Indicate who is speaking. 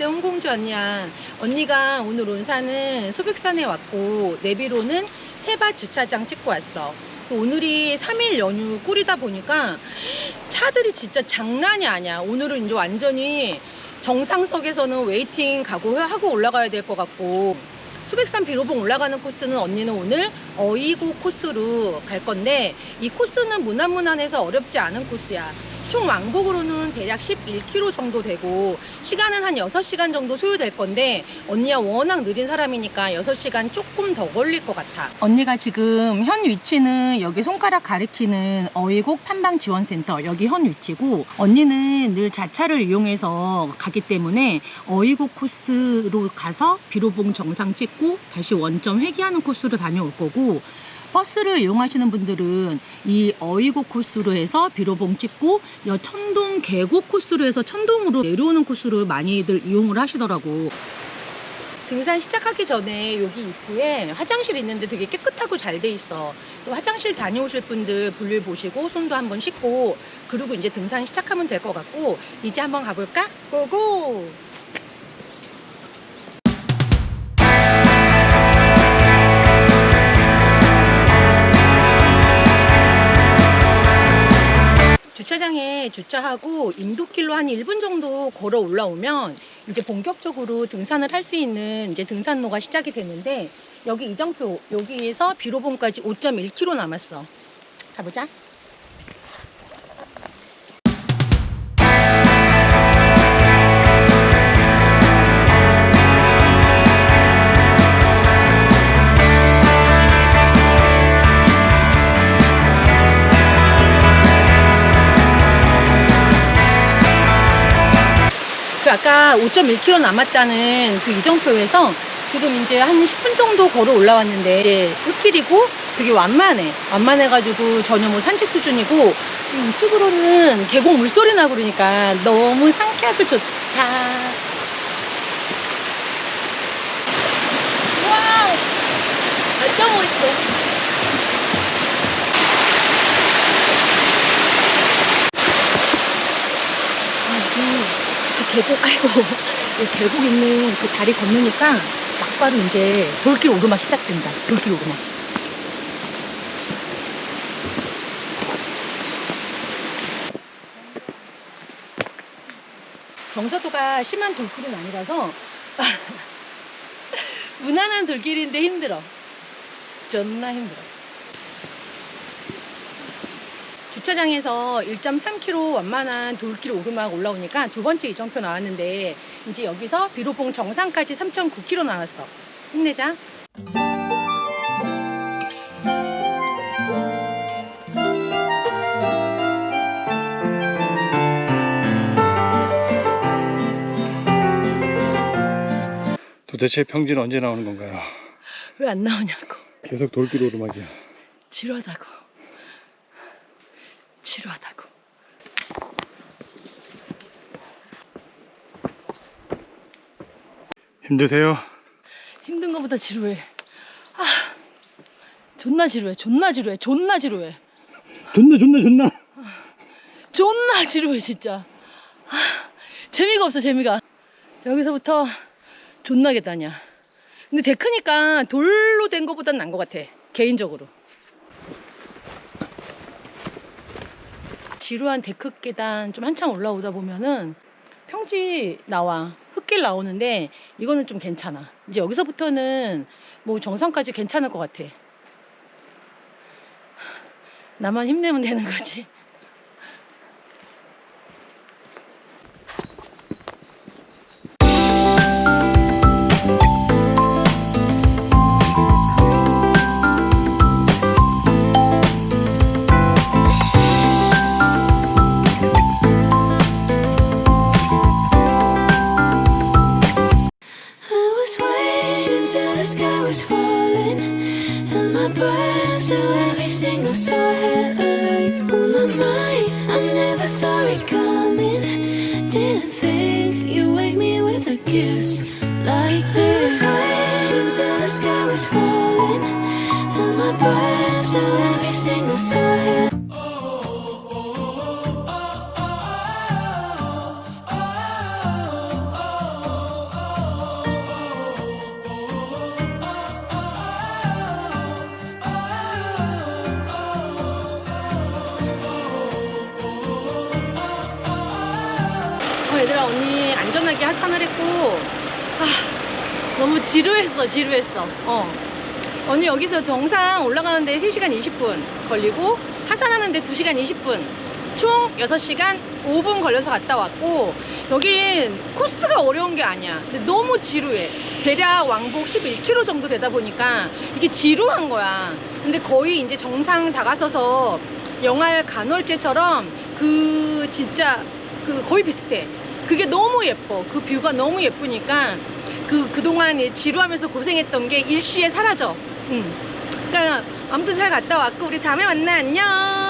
Speaker 1: 영공주 언니야. 언니가 오늘 온 산은 소백산에 왔고 내비로는 세밭 주차장 찍고 왔어. 오늘이 3일 연휴 꿀이다 보니까 차들이 진짜 장난이 아니야. 오늘은 이제 완전히 정상석에서는 웨이팅 각오하고 올라가야 될 것 같고 수백산 비로봉 올라가는 코스는 언니는 오늘 어이고 코스로 갈 건데 이 코스는 무난무난해서 어렵지 않은 코스야. 총 왕복으로는 대략 11km 정도 되고 시간은 한 6시간 정도 소요될 건데 언니가 워낙 느린 사람이니까 6시간 조금 더 걸릴 것 같아. 언니가 지금 현 위치는 여기 손가락 가리키는 어이곡 탐방 지원센터 여기 현 위치고 언니는 늘 자차를 이용해서 가기 때문에 어이곡 코스로 가서 비로봉 정상 찍고 다시 원점 회귀하는 코스로 다녀올 거고 버스를 이용하시는 분들은 이 어이곡 코스로 해서 비로봉 찍고 여 천동 계곡 코스로 해서 천동으로 내려오는 코스로 많이들 이용을 하시더라고. 등산 시작하기 전에 여기 입구에 화장실 있는데 되게 깨끗하고 잘 돼 있어. 그래서 화장실 다녀오실 분들 볼일 보시고 손도 한번 씻고 그리고 이제 등산 시작하면 될 것 같고 이제 한번 가볼까? 고고! 주차장에 주차하고 인도길로 한 1분 정도 걸어 올라오면 이제 본격적으로 등산을 할 수 있는 이제 등산로가 시작이 되는데 여기 이정표 여기에서 비로봉까지 5.1km 남았어. 가보자. 그 아까 5.1km 남았다는 그 이정표에서 지금 이제 한 10분 정도 걸어 올라왔는데 흙길이고 되게 완만해. 완만해가지고 전혀 뭐 산책 수준이고 이쪽으로는 계곡 물소리 나고 그러니까 너무 상쾌하고 좋다. 와우! 진짜 멋있어. 아, 이, 그 계곡, 아이고, 이 계곡 있는 그 다리 건너니까 막바로 이제 돌길 오르막 시작된다. 돌길 오르막. 경사도가 심한 돌길은 아니라서 무난한 돌길인데 힘들어. 존나 힘들어. 주차장에서 1.3km 완만한 돌길 오르막 올라오니까 두 번째 이정표 나왔는데 이제 여기서 비로봉 정상까지 3.9km 나왔어. 힘내자.
Speaker 2: 도대체 평지는 언제 나오는 건가요?
Speaker 1: 왜 안 나오냐고.
Speaker 2: 계속 돌길 오르막이야.
Speaker 1: 지루하다고. 지루하다고.
Speaker 2: 힘드세요?
Speaker 1: 힘든 것보다 지루해. 아, 존나 지루해. 존나 지루해. 존나 지루해.
Speaker 2: 존나 존나 존나.
Speaker 1: 존나 지루해 진짜. 아, 재미가 없어 재미가. 여기서부터 존나 계단이야. 근데 데크니까 돌로 된 것보단 난 것 같아. 개인적으로. 지루한 데크 계단 좀 한참 올라오다 보면은 평지 나와. 흙길 나오는데 이거는 좀 괜찮아. 이제 여기서부터는 뭐 정상까지 괜찮을 것 같아. 나만 힘내면 되는 거지.
Speaker 3: Breath till every single star had a light on my mind. I never saw it coming. Didn't think you wake me with a kiss like this. Waiting till the sky was falling. Held my breath till every single star had.
Speaker 1: 언니 안전하게 하산을 했고. 아 너무 지루했어 지루했어. 어. 언니 여기서 정상 올라가는데 3시간 20분 걸리고 하산하는데 2시간 20분. 총 6시간 5분 걸려서 갔다 왔고 여긴 코스가 어려운 게 아니야. 근데 너무 지루해. 대략 왕복 11km 정도 되다 보니까 이게 지루한 거야. 근데 거의 이제 정상 다가서서 영할 간헐제처럼 그 진짜 그 거의 비슷해 그게 너무 예뻐. 그 뷰가 너무 예쁘니까 그 그동안 이 지루하면서 고생했던 게 일시에 사라져. 응. 그러니까 아무튼 잘 갔다 왔고 우리 다음에 만나. 안녕